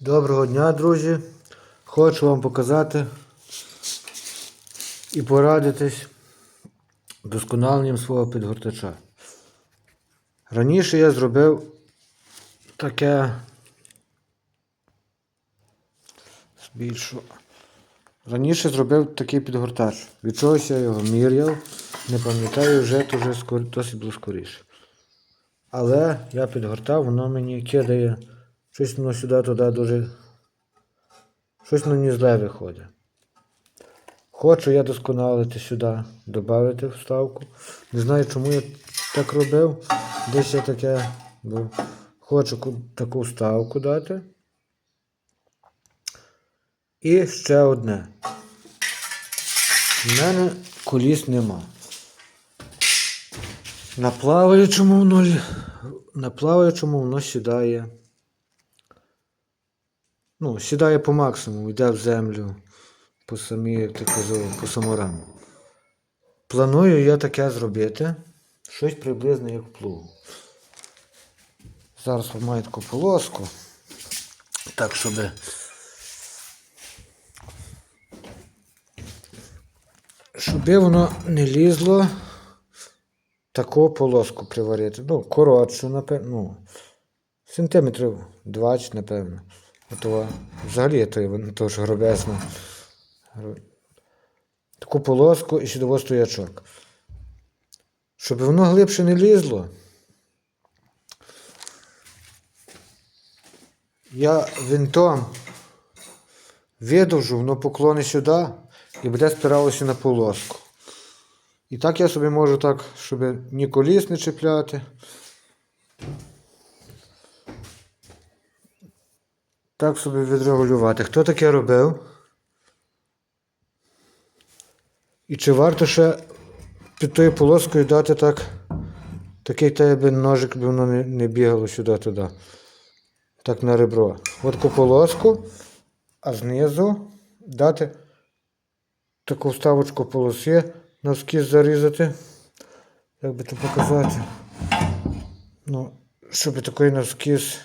Доброго дня, друзі! Хочу вам показати і порадитись вдосконаленням свого підгортача. Раніше я зробив таке збільшу. Раніше зробив такий підгортач. Від чогось я його міряв, не пам'ятаю вже, то досить було скоріше. Але я підгортав, воно мені кидає. Щось воно сюди-туди дуже. Щось воно не зле виходить. Хочу я досконалити сюди, додати вставку. Не знаю, чому я так робив. Десь я таке. Бо хочу таку вставку дати. І ще одне. У мене коліс нема. На плаваючому воно, на плаваючому воно сідає. Ну, сідає по максимуму, йде в землю по самі, як ти казав, по саму раму. Планую я таке зробити. Щось приблизно як плуг. Зараз маю таку полоску. Так, щоб. Щоб воно не лізло, таку полоску приварити. Ну, коротшу, напевно. Ну, сантиметрів 20, напевно. Ото, взагалі то теж гробезно. Таку полоску і сюди стоячок. Щоб воно глибше не лізло. Я винтом видовжу, воно поклоне сюди і буде спиралося на полоску. І так я собі можу так, щоб ні коліс не чіпляти. Так собі відрегулювати. Хто таке робив? І чи варто ще під тою полоскою дати так, такий та би ножик, би воно не, бігало сюди-туди. Так на ребро. От таку полоску, а знизу дати таку вставочку полоси, навскіз зарізати. Як би це показати? Ну, щоб такий навскіз.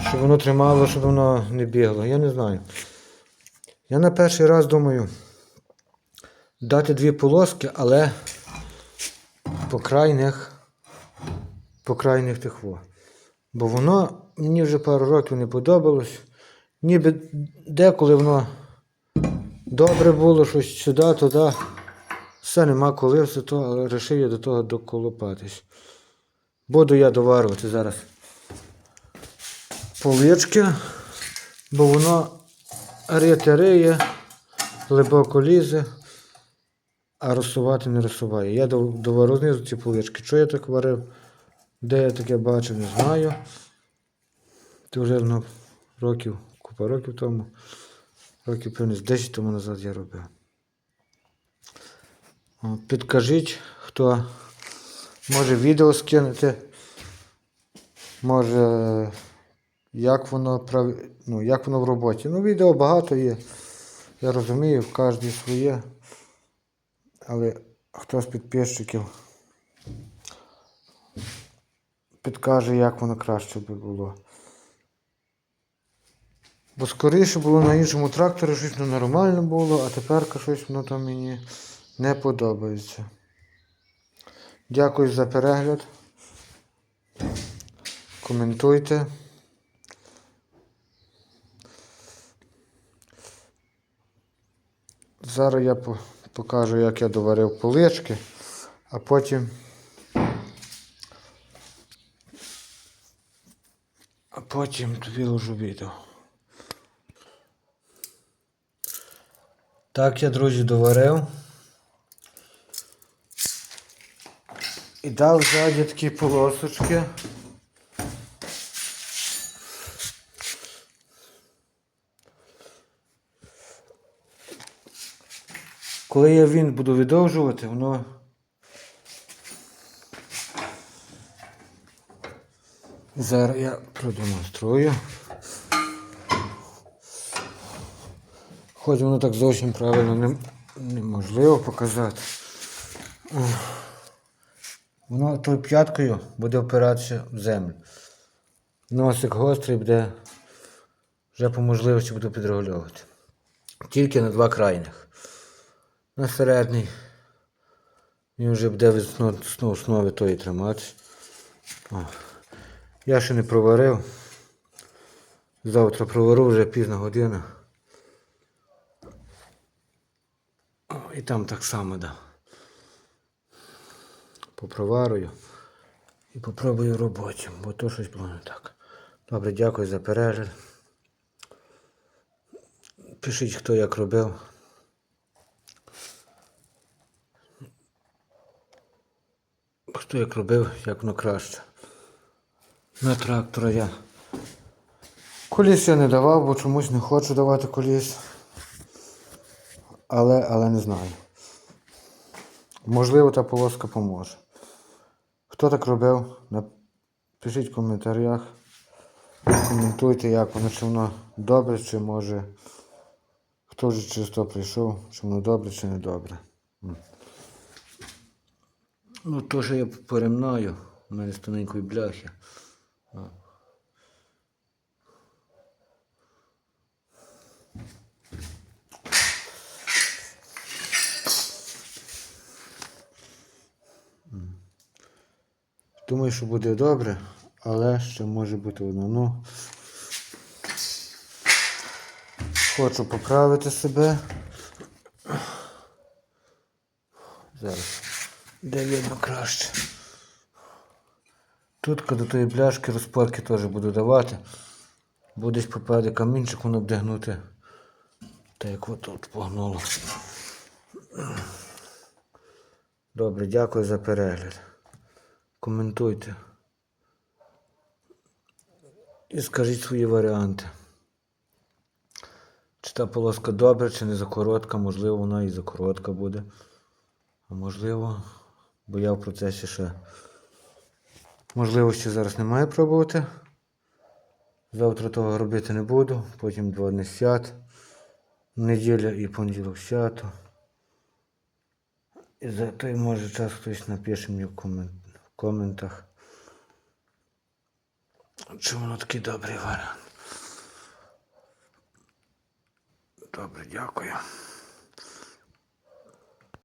Щоб воно тримало, щоб воно не бігло. Я не знаю. Я на перший раз думаю дати дві полоски, але по крайних, по крайних тих во. Бо воно мені вже пару років не подобалось. Ніби деколи воно добре було, щось сюди, туди. Все нема коли, все то, але вирішив я до того доколупатись. Буду я доварювати зараз полички, бо воно рити риє, глибоко лізе, а розсувати не розсуває. Я дов- довару знизу ці полички. Що я так варив? Де я таке бачив, не знаю. Це вже ну, років, купа років тому. Років певно, з 10 тому назад я робив. Підкажіть, хто може відео скинути, може як воно прав... ну, як воно в роботі. Ну, відео багато є. Я розумію, в кожній своє. Але хто з підписчиків підкаже, як воно краще би було. Бо скоріше було на іншому тракторі, щось ну, нормально було, а тепер щось воно там мені не подобається. Дякую за перегляд. Коментуйте. Зараз я покажу, як я доварив полички, а потім. А потім виложу відео. Так я, друзі, доварив. І дав ззаді такі полосочки. Коли я він буду видовжувати, воно. Зараз я продемонструю. Хоч воно так зовсім правильно не, неможливо показати. Воно тою п'яткою буде опиратися в землю. Носик гострий буде Вже по можливості буду підрегульовувати. Тільки на два крайних. На середній. Він вже буде від основі тої триматися. Я ще не проварив. Завтра провару вже пізна година. О, і там так само, да. Попроварую і попробую роботі, бо то щось було не так. Добре, дякую за перегляд. Пишіть, хто як робив. Хто як робив, як воно краще. На трактора я. Коліс я не давав, бо чомусь не хочу давати коліс. Але, але не знаю. Можливо, та полоска поможе. Хто так робив? Напишіть в коментарях. Коментуйте, як воно, чи воно добре, чи може. Хто вже через то прийшов, чи воно добре, чи не добре. Ну, то, що я перемнаю, у мене з тоненької бляхи. Думаю, що буде добре, але ще може бути воно. Ну, хочу поправити себе. Зараз. Де видно краще. Тут до тої бляшки розпорки теж буду давати. Бо десь попаде камінчик, воно буде гнути. Так як отут погнуло. Добре, дякую за перегляд. Коментуйте. І скажіть свої варіанти. Чи та полоска добра, чи не закоротка, можливо, вона і закоротка буде. А можливо, бо я в процесі ще можливості зараз немає пробувати. Завтра того робити не буду, потім два дні свят. Неділя і понеділок свято. І за той може час хтось напише мені в, комен... в коментах. Чи воно такий добрий варіант. Добре, дякую.